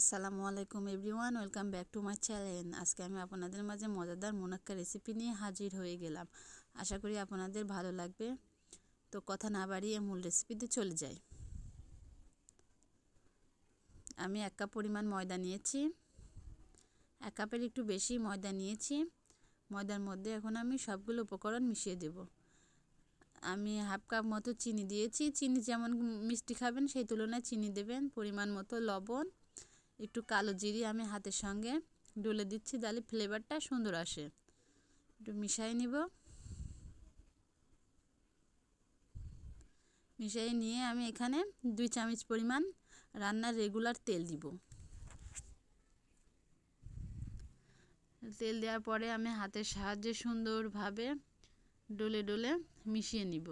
আসসালামু আলাইকুম everyone, welcome back to my channel. আজকে আমি আপনাদের মাঝে মজাদার মোনাক্কা রেসিপি নিয়ে হাজির হয়ে গেলাম। আশা করি আপনাদের ভালো লাগবে। তো কথা না বাড়িয়ে মূল রেসিপিতে চলে যাই। আমি এক কাপ পরিমাণ ময়দা নিয়েছি। এক কাপের একটু বেশি ময়দা নিয়েছি। ময়দার মধ্যে এখন আমি সবগুলো উপকরণ মিশিয়ে দেব। আমি হাফ কাপ মতো চিনি দিয়েছি। চিনি যেমন মিষ্টি খাবেন, সেই তুলনায় চিনি দেবেন। পরিমাণ মতো লবণ একটু কালো জিরি আমি হাতের সঙ্গে ডলে দিচ্ছি, তাহলে ফ্লেভারটা সুন্দর আসে। একটু মিশাই নিব। মিশাই নিয়ে আমি এখানে দুই চামচ পরিমাণ রান্নার রেগুলার তেল দিব। তেল দেওয়ার পরে আমি হাতের সাহায্যে সুন্দরভাবে ডলে ডলে মিশিয়ে নিব।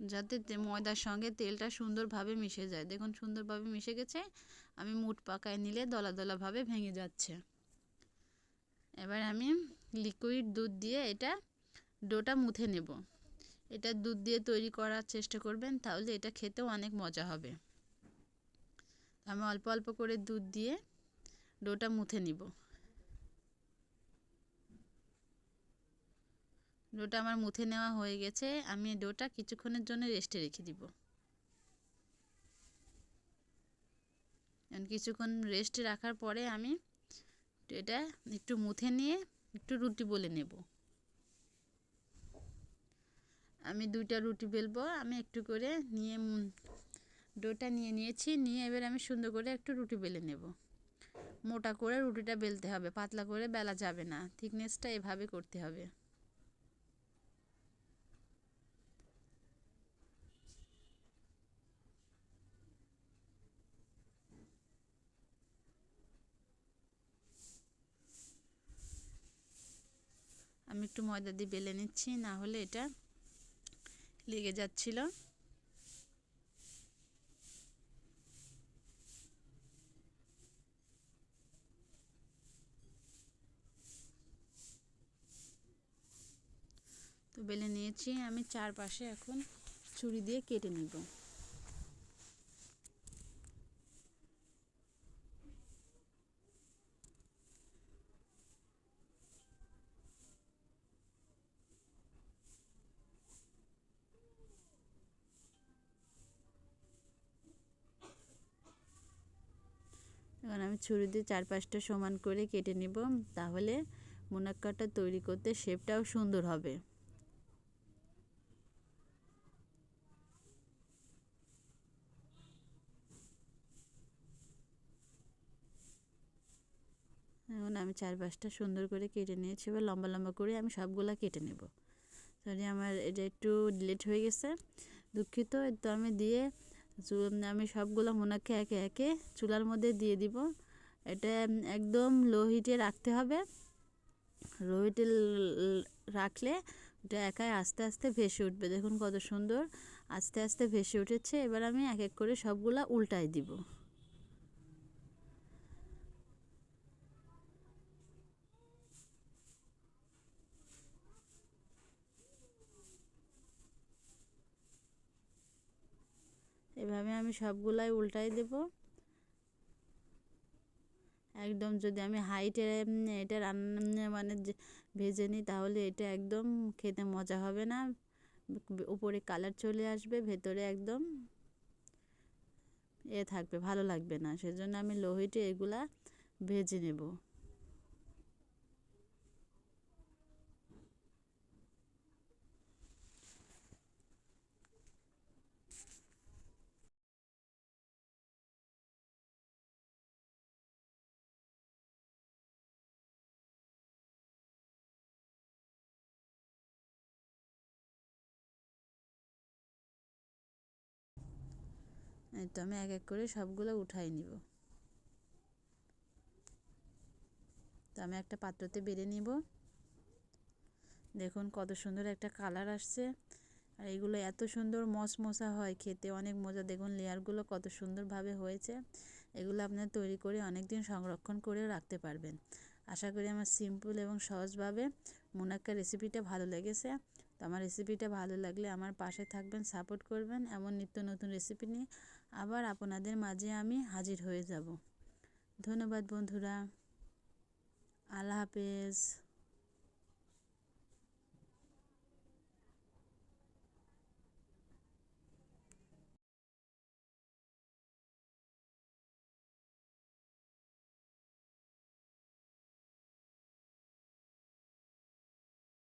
যাতে ময়দার সঙ্গে তেলটা সুন্দরভাবে মিশে যায়। দেখুন সুন্দরভাবে মিশে গেছে। আমি মুট পাকায় নিলে দলা দলাভাবে ভেঙে যাচ্ছে। এবার আমি লিকুইড দুধ দিয়ে এটা ডোটা মুথে নেব। এটা দুধ দিয়ে তৈরি করার চেষ্টা করবেন, তাহলে এটা খেতেও অনেক মজা হবে। আমি অল্প অল্প করে দুধ দিয়ে ডোটা মুথে নিব। ডোটা আমার মুথে নেওয়া হয়ে গেছে, আমি ডোটা কিছুক্ষণের জন্য রেস্টে রেখে দিব। কিছুক্ষণ রেস্টে রাখার পরে আমি এটা একটু মুথে নিয়ে একটু রুটি বলে নেব। আমি দুইটা রুটি বেলবো, আমি একটু করে নিয়ে ডোটা নিয়ে নিয়েছি, নিয়ে এবার আমি সুন্দর করে একটু রুটি বেলে নেব। মোটা করে রুটিটা বেলতে হবে, পাতলা করে বেলা যাবে না, থিকনেসটা এভাবে করতে হবে। আমি একটু ময়দা দিয়ে বেলে নিচ্ছি, না হলে এটা লেগে যাচ্ছিল। তো বেলে নিয়েছি, আমি চারপাশে এখন ছুরি দিয়ে কেটে নিব। এখন আমি ছুরি দিয়ে চার পাঁচটা সমান করে কেটে নিব, তাহলে মুনাক্কাটা তৈরি করতে শেপটাও সুন্দর হবে। এখন আমি চার পাঁচটা সুন্দর করে কেটে নিয়েছি, এবার লম্বা লম্বা করে আমি সবগুলা কেটে নেব। তাহলে আমার এটা একটু ডিলেট হয়ে গেছে। দুঃখিত তো আমি দিয়ে আমি সবগুলো মোনাকে একে একে চুলার মধ্যে দিয়ে দিব। এটা একদম লো হিটে রাখতে হবে। লো হিটে রাখলে এটা একাই আস্তে আস্তে ভেসে উঠবে। দেখুন কত সুন্দর আস্তে আস্তে ভেসে উঠেছে। এবার আমি এক এক করে সবগুলা উল্টাই দিব। এভাবে আমি সবগুলাই উল্টাই দেব। একদম যদি আমি হাইটে এটা রান্না মানে ভেজে নিই তাহলে এটা একদম খেতে মজা হবে না। উপরে কালার চলে আসবে, ভেতরে একদম এ থাকবে, ভালো লাগবে না। সেজন্য আমি লোহিটে এগুলা ভেজে নেব। তো আমি এক এক করে সবগুলো উঠাই নিব। তো আমি একটা পাত্রতে বেড়ে নিব। দেখুন কত সুন্দর একটা কালার আসছে। আর এগুলো এত সুন্দর মশমশা হয় খেতে, অনেক মজা। দেখুন লেয়ারগুলো কত সুন্দরভাবে হয়েছে। এগুলো আপনার তৈরি করে অনেক দিন সংরক্ষণ করেও রাখতে পারবেন। আশা করি আমার সিম্পল এবং সহজভাবে মুনাক্কা রেসিপিটা ভালো লেগেছে। তো আমার রেসিপিটা ভালো লাগলে আমার পাশে থাকবেন সাপোর্ট করবেন। এমন নিত্য নতুন রেসিপি নিয়ে আবার আপনাদের মাঝে আমি হাজির হয়ে যাব। ধন্যবাদ বন্ধুরা। আল্লাহ হাফেজ।